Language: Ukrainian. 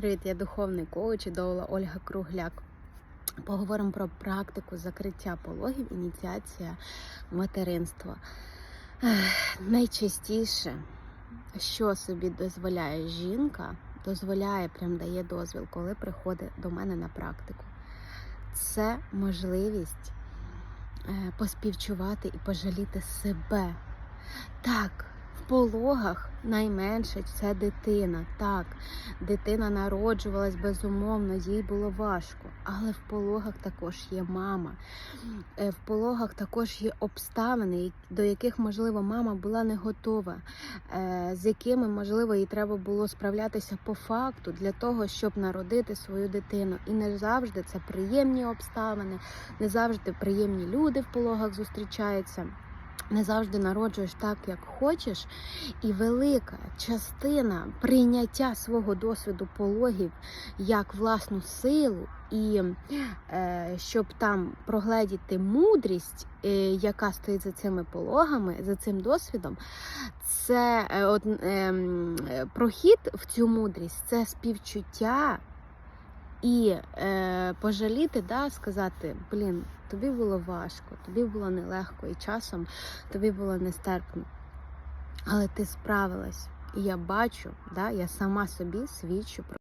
Привіт, я духовний коуч Довола Ольга Кругляк. Поговоримо про практику закриття пологів, ініціація материнства. Найчастіше, що собі дозволяє жінка, дозволяє, прям дає дозвіл, коли приходить до мене на практику. Це можливість е, поспівчувати і пожаліти себе. Так, пологах найменше це дитина. Так, дитина народжувалась безумовно, їй було важко. Але в пологах також є мама. Е, В пологах також є обставини, до яких, можливо, мама була не готова, е, з якими, можливо, їй треба було справлятися по факту для того, щоб народити свою дитину. І не завжди це приємні обставини, не завжди приємні люди в пологах зустрічаються. Не завжди народжуєш так, як хочеш, і велика частина прийняття свого досвіду пологів як власну силу, і е, щоб там прогледіти мудрість, е, яка стоїть за цими пологами, за цим досвідом, це е, е, прохід в цю мудрість, це співчуття і е, пожаліти, да, сказати, блін, тобі було важко, тобі було нелегко, і часом тобі було нестерпно. Але ти справилась. І я бачу, да, я сама собі свідчу про.